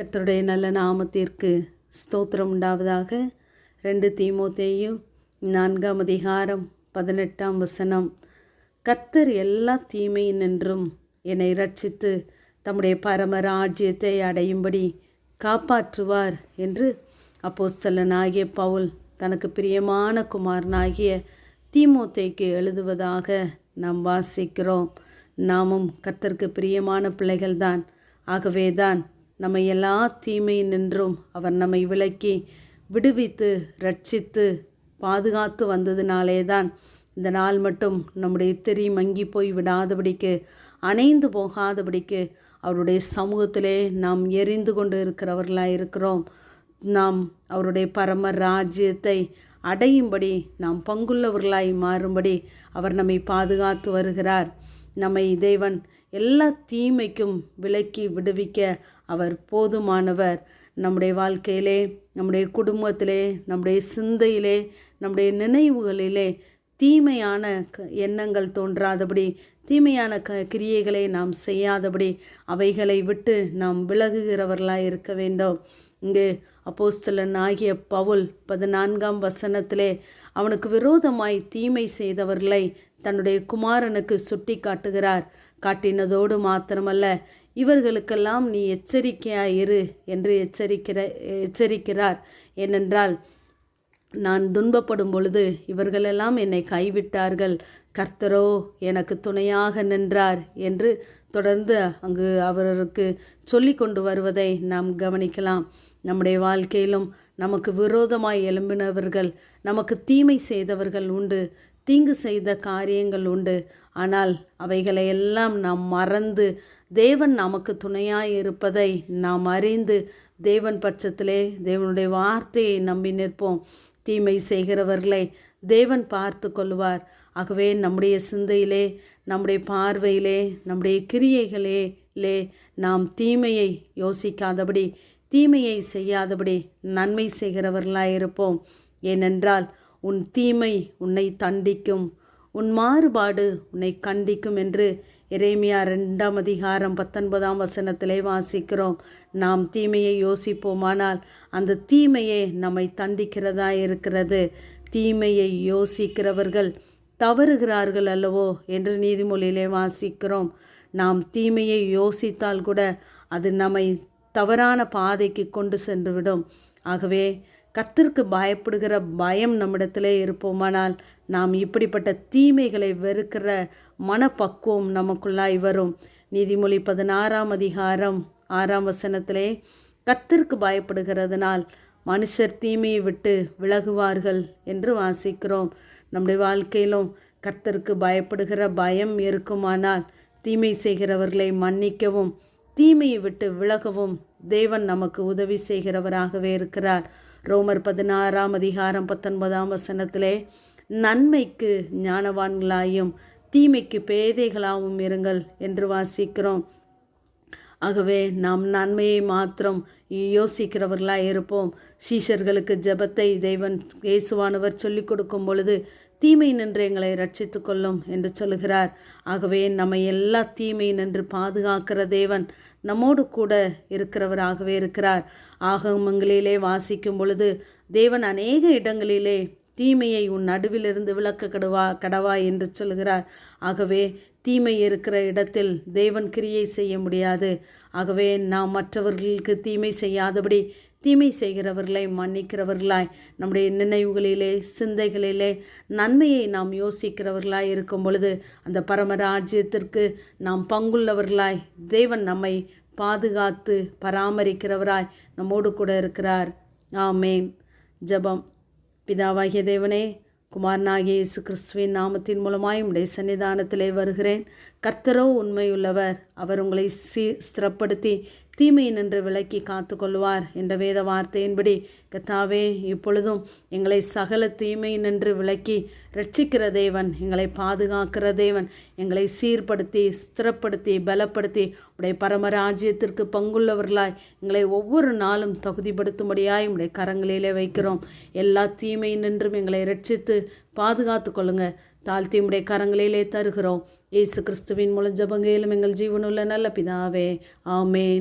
கர்த்தருடைய நல்ல நாமத்திற்கு ஸ்தோத்திரம் உண்டாவதாக. ரெண்டு தீமோத்தேயும் நான்காம் அதிகாரம் பதினெட்டாம் வசனம். கர்த்தர் எல்லா தீமையின் நின்றும் என்னை ரட்சித்து தம்முடைய பரம ராஜ்யத்தை அடையும்படி காப்பாற்றுவார் என்று அப்போஸ்தலனாகிய பவுல் தனக்கு பிரியமான குமாரனாகிய தீமோத்தேக்கு எழுதுவதாக நாம் வாசிக்கிறோம். நாமும் கர்த்தருக்கு பிரியமான பிள்ளைகள்தான். ஆகவேதான் நம்மை எல்லா தீமை நின்றும் அவர் நம்மை விலக்கி விடுவித்து ரட்சித்து பாதுகாத்து வந்ததினாலே தான் இந்த நாள் மட்டும் நம்முடைய திரி மங்கி போய் விடாதபடிக்கு அணைந்து போகாதபடிக்கு அவருடைய சமூகத்திலே நாம் எரிந்து கொண்டு இருக்கிறவர்களாக இருக்கிறோம். நாம் அவருடைய பரம ராஜ்யத்தை அடையும்படி நாம் பங்குள்ளவர்களாய் மாறும்படி அவர் நம்மை பாதுகாத்து வருகிறார். நம்மை தேவன் எல்லா தீமைக்கும் விலக்கி விடுவிக்க அவர் போதுமானவர். நம்முடைய வாழ்க்கையிலே நம்முடைய குடும்பத்திலே நம்முடைய சிந்தையிலே நம்முடைய நினைவுகளிலே தீமையான க எண்ணங்கள் தோன்றாதபடி தீமையான க கிரியைகளை நாம் செய்யாதபடி அவைகளை விட்டு நாம் விலகுகிறவர்களாக இருக்க வேண்டும். இங்கே அப்போஸ்தலன் ஆகிய பவுல் பதினான்காம் வசனத்திலே அவனுக்கு விரோதமாய் தீமை செய்தவர்களை தன்னுடைய குமாரனுக்கு சுட்டி காட்டுகிறார் காட்டினதோடு மாத்திரமல்ல இவர்களுக்கெல்லாம் நீ எச்சரிக்கையாயிரு என்று எச்சரிக்கிற எச்சரிக்கிறார். ஏனென்றால் நான் துன்பப்படும் பொழுது இவர்களெல்லாம் என்னை கைவிட்டார்கள். கர்த்தரோ எனக்கு துணையாக நின்றார் என்று தொடர்ந்து அங்கு அவருக்கு சொல்லி கொண்டு வருவதை நாம் கவனிக்கலாம். நம்முடைய வாழ்க்கையிலும் நமக்கு விரோதமாய் எழும்பினவர்கள் நமக்கு தீமை செய்தவர்கள் உண்டு தீங்கு செய்த காரியங்கள் உண்டு. ஆனால் அவைகளை எல்லாம் நாம் மறந்து தேவன் நமக்கு துணையாய் இருப்பதை நாம் அறிந்து தேவன் பட்சத்திலே தேவனுடைய வார்த்தையை நம்பி நிற்போம். தீமை செய்கிறவர்களை தேவன் பார்த்து கொள்வார். ஆகவே நம்முடைய சிந்தையிலே நம்முடைய பார்வையிலே நம்முடைய கிரியைகளிலே நாம் தீமையை யோசிக்காதபடி தீமையை செய்யாதபடி நன்மை செய்கிறவர்களாக இருப்போம். ஏனென்றால் உன் தீமை உன்னை தண்டிக்கும் உன் மாறுபாடு உன்னை கண்டிக்கும் என்று இறைமையா ரெண்டாம் அதிகாரம் பத்தொன்பதாம் வசனத்திலே வாசிக்கிறோம். நாம் தீமையை யோசிப்போமானால் அந்த தீமையே நம்மை தண்டிக்கிறதா இருக்கிறது. தீமையை யோசிக்கிறவர்கள் தவறுகிறார்கள் அல்லவோ என்று நீதிமொழியிலே வாசிக்கிறோம். நாம் தீமையை யோசித்தால் கூட அது நம்மை தவறான பாதைக்கு கொண்டு சென்றுவிடும். ஆகவே கத்திற்கு பயப்படுகிற பயம் நம்மிடத்திலே இருப்போமானால் நாம் இப்படிப்பட்ட தீமைகளை வெறுக்கிற மனப்பக்குவம் நமக்குள்ளாய் வரும். நீதிமொழி பதினாறாம் அதிகாரம் ஆறாம் வசனத்திலே கத்திற்கு பயப்படுகிறதுனால் மனுஷர் தீமையை விட்டு விலகுவார்கள் என்று வாசிக்கிறோம். நம்முடைய வாழ்க்கையிலும் கர்த்தருக்கு பயப்படுகிற பயம் இருக்குமானால் தீமை செய்கிறவர்களை மன்னிக்கவும் தீமையை விட்டு விலகவும் தேவன் நமக்கு உதவி செய்கிறவராகவே இருக்கிறார். ரோமர் பதினாறாம் அதிகாரம் பத்தொன்பதாம் வசனத்திலே நன்மைக்கு ஞானவான்களாயும் தீமைக்கு பேதைகளாகவும் இருங்கள் என்று வாசிக்கிறோம். ஆகவே நாம் நன்மையை மாத்திரம் யோசிக்கிறவர்களாக இருப்போம். சீஷர்களுக்கு ஜபத்தை தெய்வன் இயேசுவானவர் சொல்லிக் கொடுக்கும் பொழுது தீமை நின்று எங்களை ரட்சித்து கொள்ளும் என்று சொல்லுகிறார். ஆகவே நம்மை எல்லா தீமை நின்று பாதுகாக்கிற தேவன் நம்மோடு கூட இருக்கிறவராகவே இருக்கிறார். ஆகமங்களிலே வாசிக்கும் பொழுது தேவன் அநேக இடங்களிலே தீமையை உன் நடுவிலிருந்து விளக்க கடுவா கடவா என்று சொல்கிறார். ஆகவே தீமை இருக்கிற இடத்தில் தேவன் கிரியை செய்ய முடியாது. ஆகவே நாம் மற்றவர்களுக்கு தீமை செய்யாதபடி தீமை செய்கிறவர்களை மன்னிக்கிறவர்களாய் நம்முடைய நினைவுகளிலே சிந்தைகளிலே நன்மையை நாம் யோசிக்கிறவர்களாய் இருக்கும் பொழுது அந்த பரமராஜ்யத்திற்கு நாம் பங்குள்ளவர்களாய் தேவன் நம்மை பாதுகாத்து பராமரிக்கிறவராய் நம்மோடு கூட இருக்கிறார். ஆமேன். ஜபம். பிதாவாகிய தேவனே குமாரனாகிய இயேசு கிறிஸ்துவின் நாமத்தின் மூலமாய் உடைய சன்னிதானத்திலே வருகிறேன். கர்த்தரோ உண்மையுள்ளவர். அவர் உங்களை சீ ஸ்திரப்படுத்தி தீமையை நின்று விலக்கி காத்து கொள்வார் என்ற வேத வார்த்தையின்படி கத்தாவே இப்பொழுதும் எங்களை சகல தீமையை நின்று விலக்கி ரட்சிக்கிற தேவன் எங்களை பாதுகாக்கிற தேவன் எங்களை சீர்படுத்தி ஸ்திரப்படுத்தி பலப்படுத்தி உடைய பரமராஜ்யத்திற்கு பங்குள்ளவர்களாய் எங்களை ஒவ்வொரு நாளும் தகுதிப்படுத்தும்படியாய் உடைய கரங்களிலே வைக்கிறோம். எல்லா தீமையை நின்றும் எங்களை ரட்சித்து பாதுகாத்து கொள்ளுங்கள் தாழ்த்தி உடைய கரங்களிலே தருகிறோம். இயேசு கிறிஸ்துவின் மூலம் ஜபங்கையிலும் எங்கள் ஜீவனுள்ள நல்ல பிதாவே. ஆமேன்.